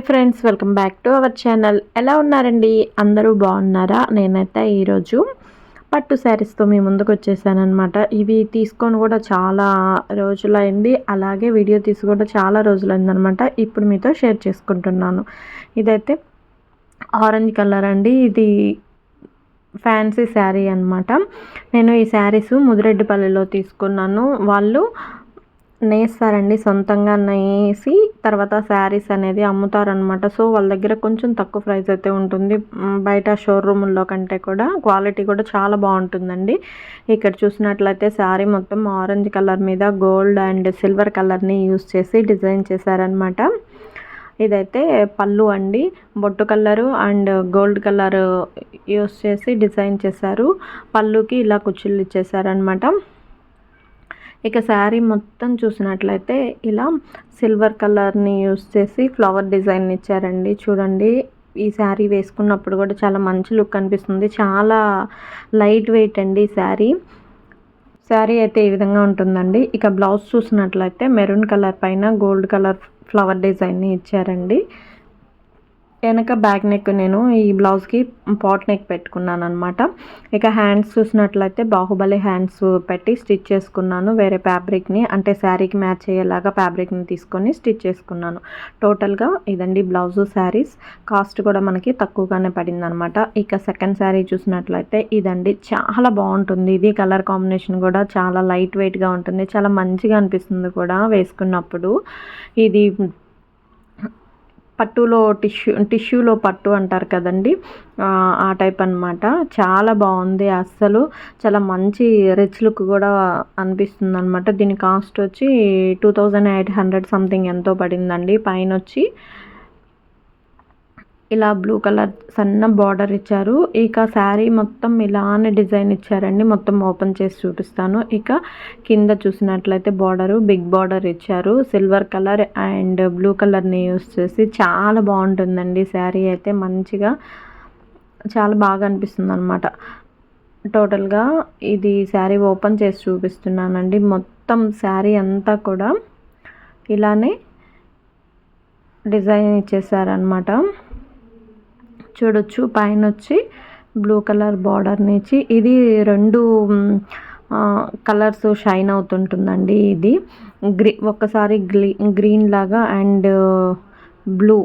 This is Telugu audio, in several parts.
Hi friends welcome back to our channel. ఎలా ఉన్నారండి? అందరూ బాగున్నారా? నేనైతే ఈరోజు పట్టు శారీస్తో మీ ముందుకు వచ్చేసానమాట ఇవి తీసుకొని కూడా చాలా రోజులైంది. అలాగే వీడియో తీసి కూడా చాలా రోజులైందనమాట ఇప్పుడు మీతో షేర్ చేసుకుంటున్నాను. ఇదైతే ఆరెంజ్ కలర్ అండి. ఇది ఫ్యాన్సీ శారీ అనమాట నేను ఈ శారీస్ ముదిరెడ్డిపల్లిలో తీసుకున్నాను. వాళ్ళు నేస్తారండి సొంతంగా నేసి తర్వాత శారీస్ అనేది అమ్ముతారనమాట సో వాళ్ళ దగ్గర కొంచెం తక్కువ ప్రైస్ అయితే ఉంటుంది. బయట షోరూముల్లో కంటే కూడా క్వాలిటీ కూడా చాలా బాగుంటుందండి. ఇక్కడ చూసినట్లయితే శారీ మొత్తం ఆరెంజ్ కలర్ మీద గోల్డ్ అండ్ సిల్వర్ కలర్ని యూస్ చేసి డిజైన్ చేశారనమాట ఇదైతే పళ్ళు అండి. బొట్టు colour and gold colour use చేసి డిజైన్ చేశారు. పళ్ళుకి ఇలా కుచ్చుళ్ళు ఇచ్చేసారనమాట ఇక శారీ మొత్తం చూసినట్లయితే ఇలా సిల్వర్ కలర్ని యూస్ చేసి ఫ్లవర్ డిజైన్ ఇచ్చారండి. చూడండి ఈ శారీ వేసుకున్నప్పుడు కూడా చాలా మంచి లుక్ అనిపిస్తుంది. చాలా లైట్ వెయిట్ అండి ఈ శారీ. శారీ అయితే ఈ విధంగా ఉంటుందండి. ఇక బ్లౌజ్ చూసినట్లయితే మెరూన్ కలర్ పైన గోల్డ్ కలర్ ఫ్లవర్ డిజైన్ని ఇచ్చారండి. వెనక బ్యాక్ నెక్ నేను ఈ బ్లౌజ్కి పాట్ నెక్ పెట్టుకున్నాను అనమాట ఇక హ్యాండ్స్ చూసినట్లయితే బాహుబలి హ్యాండ్స్ పెట్టి స్టిచ్ చేసుకున్నాను. వేరే ఫ్యాబ్రిక్ని అంటే శారీకి మ్యాచ్ అయ్యేలాగా ఫ్యాబ్రిక్ని తీసుకొని స్టిచ్ చేసుకున్నాను. టోటల్గా ఇదండి బ్లౌజు శారీస్. కాస్ట్ కూడా మనకి తక్కువగానే పడింది అనమాట ఇక సెకండ్ శారీ చూసినట్లయితే ఇదండి. చాలా బాగుంటుంది. ఇది కలర్ కాంబినేషన్ కూడా చాలా లైట్ వెయిట్గా ఉంటుంది. చాలా మంచిగా అనిపిస్తుంది కూడా వేసుకున్నప్పుడు. ఇది పట్టులో టిష్యూ టిష్యూలో పట్టు అంటారు కదండి. ఆ టైప్ అనమాట చాలా బాగుంది అస్సలు. చాలా మంచి రిచ్ లుక్ కూడా అనిపిస్తుంది అనమాట దీని కాస్ట్ వచ్చి two thousand eight hundred something ఎంతో పడిందండి. పైన వచ్చి ఇలా బ్లూ కలర్ సన్న బార్డర్ ఇచ్చారు. ఇక శారీ మొత్తం ఇలానే డిజైన్ ఇచ్చారండి. మొత్తం ఓపెన్ చేసి చూపిస్తాను. ఇక కింద చూసినట్లయితే బార్డరు బిగ్ బార్డర్ ఇచ్చారు. సిల్వర్ కలర్ అండ్ బ్లూ కలర్ని యూస్ చేసి చాలా బాగుంటుందండి. శారీ అయితే మంచిగా చాలా బాగా అనిపిస్తుంది అనమాట టోటల్గా ఇది శారీ ఓపెన్ చేసి చూపిస్తున్నానండి. మొత్తం శారీ అంతా కూడా ఇలానే డిజైన్ ఇచ్చేసారనమాట చూడొచ్చు. పైన వచ్చి బ్లూ కలర్ బార్డర్ని నుంచి. ఇది రెండు కలర్స్ షైన్ అవుతుంటుందండి ఇది. గ్రీ ఒక్కసారి గ్రీ గ్రీన్ లాగా అండ్ బ్లూ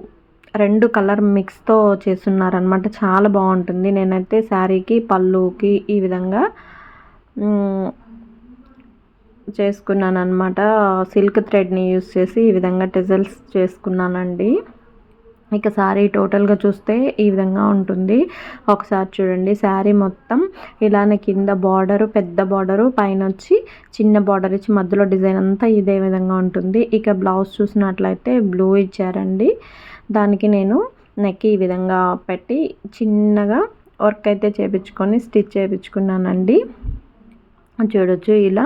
రెండు కలర్ మిక్స్తో చేస్తున్నారనమాట. చాలా బాగుంటుంది. నేనైతే శారీకి పళ్ళుకి ఈ విధంగా చేసుకున్నాను అనమాట సిల్క్ థ్రెడ్ని యూస్ చేసి ఈ విధంగా టెజల్స్ చేసుకున్నానండి. ఇక శారీ టోటల్గా చూస్తే ఈ విధంగా ఉంటుంది. ఒకసారి చూడండి శారీ మొత్తం ఇలానే కింద బార్డరు పెద్ద బార్డరు పైన వచ్చి చిన్న బార్డర్ ఇచ్చి మధ్యలో డిజైన్ అంతా ఇదే విధంగా ఉంటుంది. ఇక బ్లౌజ్ చూసినట్లయితే బ్లూ ఇచ్చారండి. దానికి నేను నెక్ ఈ విధంగా పెట్టి చిన్నగా వర్క్ అయితే చేపించుకొని స్టిచ్ చేయించుకున్నానండి చూడొచ్చు ఇలా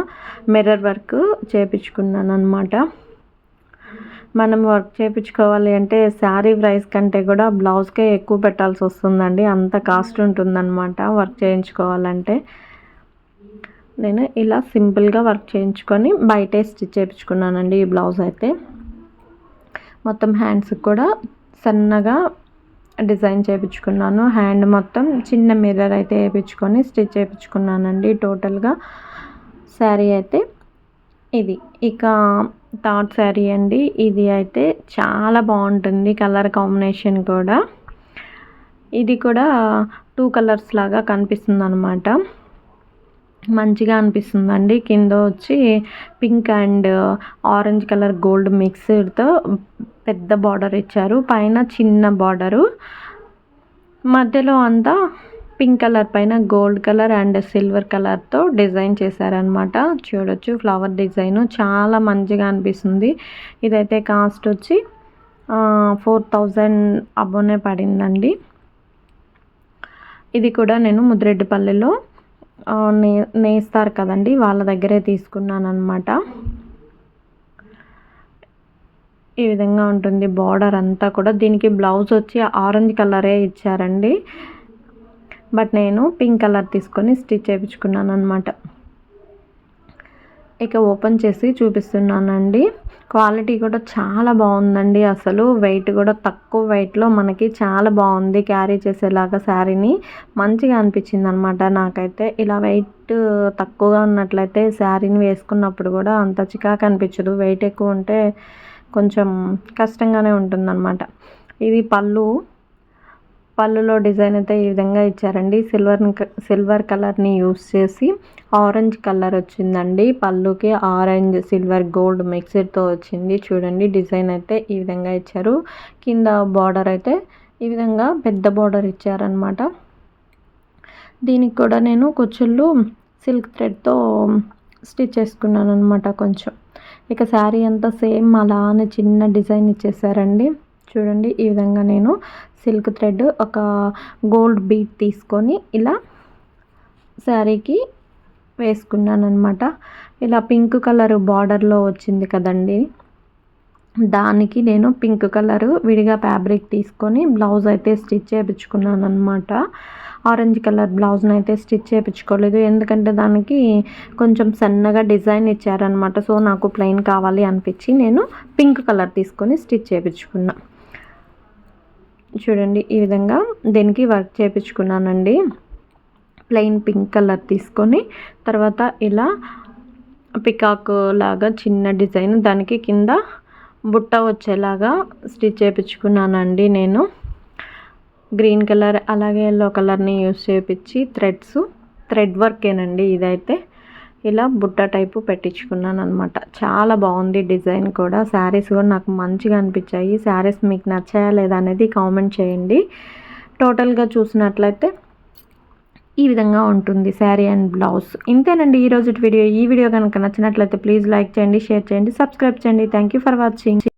మిర్రర్ వర్క్ చేయించుకున్నాను అనమాట మనం వర్క్ చేయించుకోవాలి అంటే శారీ ప్రైస్ కంటే కూడా బ్లౌజ్కే ఎక్కువ పెట్టాల్సి వస్తుందండి. అంత కాస్ట్ ఉంటుందన్నమాట వర్క్ చేయించుకోవాలంటే. నేను ఇలా సింపుల్గా వర్క్ చేయించుకొని బయటే స్టిచ్ చేయించుకున్నానండి ఈ బ్లౌజ్ అయితే. మొత్తం హ్యాండ్స్కి కూడా సన్నగా డిజైన్ చేయించుకున్నాను హ్యాండ్ మొత్తం చిన్న మిర్రర్ అయితే వేయించుకొని స్టిచ్ చేయించుకున్నానండి టోటల్గా శారీ అయితే ఇది. ఇక థర్డ్ శారీ అండి. ఇది అయితే చాలా బాగుంటుంది కలర్ కాంబినేషన్ కూడా. ఇది కూడా టూ కలర్స్ లాగా కనిపిస్తుంది అనమాట మంచిగా అనిపిస్తుందండి. కింద వచ్చి pink and orange colour gold మిక్స్డ్తో పెద్ద బార్డర్ ఇచ్చారు. పైన చిన్న బార్డరు. మధ్యలో అంతా పింక్ కలర్ పైన గోల్డ్ కలర్ అండ్ సిల్వర్ కలర్తో డిజైన్ చేశారనమాట చూడొచ్చు ఫ్లవర్ డిజైన్ చాలా మంచిగా అనిపిస్తుంది. ఇదైతే కాస్ట్ వచ్చి ఫోర్ థౌజండ్ అబ్బోనే పడిందండి. ఇది కూడా నేను ముద్రెడ్డిపల్లిలో నే నేస్తారు కదండి వాళ్ళ దగ్గరే తీసుకున్నాను అనమాట ఈ విధంగా ఉంటుంది బార్డర్ అంతా కూడా. దీనికి బ్లౌజ్ వచ్చి ఆరెంజ్ కలరే ఇచ్చారండి. బట్ నేను పింక్ కలర్ తీసుకొని స్టిచ్ చేయించుకున్నాను అనమాట ఇక ఓపెన్ చేసి చూపిస్తున్నానండి. క్వాలిటీ కూడా చాలా బాగుందండి అసలు. వెయిట్ కూడా తక్కువ వెయిట్లో మనకి చాలా బాగుంది క్యారీ చేసేలాగా శారీని. మంచిగా అనిపించింది అనమాట నాకైతే. ఇలా వెయిట్ తక్కువగా ఉన్నట్లయితే శారీని వేసుకున్నప్పుడు కూడా అంత చికాకు అనిపించదు. వెయిట్ ఎక్కువ ఉంటే కొంచెం కష్టంగానే ఉంటుందన్నమాట. ఇది పళ్ళు. పళ్ళులో డిజైన్ అయితే ఈ విధంగా ఇచ్చారండి. సిల్వర్ సిల్వర్ కలర్ని యూస్ చేసి ఆరెంజ్ కలర్ వచ్చిందండి. పళ్ళుకి ఆరెంజ్ సిల్వర్ గోల్డ్ మిక్స్డ్తో వచ్చింది. చూడండి డిజైన్ అయితే ఈ విధంగా ఇచ్చారు. కింద బార్డర్ అయితే ఈ విధంగా పెద్ద బార్డర్ ఇచ్చారనమాట దీనికి కూడా నేను కుచ్చుళ్ళు సిల్క్ థ్రెడ్తో స్టిచ్ చేసుకున్నాను అనమాట కొంచెం. ఇక శారీ అంతా సేమ్ అలానే చిన్న డిజైన్ ఇచ్చేసారండి. చూడండి ఈ విధంగా నేను సిల్క్ థ్రెడ్ ఒక గోల్డ్ బీట్ తీసుకొని ఇలా శారీకి వేసుకున్నాను అనమాట ఇలా పింక్ కలర్ బార్డర్లో వచ్చింది కదండి. దానికి నేను పింక్ కలరు విడిగా ఫ్యాబ్రిక్ తీసుకొని బ్లౌజ్ అయితే స్టిచ్ చేయించుకున్నాను అనమాట ఆరెంజ్ కలర్ బ్లౌజ్ని అయితే స్టిచ్ చేయించుకోలేదు ఎందుకంటే దానికి కొంచెం సన్నగా డిజైన్ ఇచ్చారనమాట సో నాకు ప్లెయిన్ కావాలి అనిపించి నేను పింక్ కలర్ తీసుకొని స్టిచ్ చేయించుకున్నాను చూడండి ఈ విధంగా దీనికి వర్క్ చేయించుకున్నానండి ప్లెయిన్ పింక్ కలర్ తీసుకొని తర్వాత ఇలా పికాక్ లాగా చిన్న డిజైన్ దానికి కింద బుట్ట వచ్చేలాగా స్టిచ్ చేయించుకున్నానండి నేను. గ్రీన్ కలర్ అలాగే ఎల్లో కలర్ని యూస్ చేయించి థ్రెడ్స్ థ్రెడ్ వర్కేనండి ఇదైతే. ఇలా బుట్ట టైపు పెట్టించుకున్నాను అనమాట చాలా బాగుంది డిజైన్ కూడా. శారీస్ కూడా నాకు మంచిగా అనిపించాయి. శారీస్ మీకు నచ్చాయా లేదా అనేది కామెంట్ చేయండి. టోటల్గా చూసినట్లయితే ఈ విధంగా ఉంటుంది శారీ అండ్ బ్లౌజ్. ఇంతేనండి ఈరోజు వీడియో. ఈ వీడియో కనుక నచ్చినట్లయితే ప్లీజ్ లైక్ చేయండి షేర్ చేయండి సబ్స్క్రైబ్ చేయండి. Thank you for watching.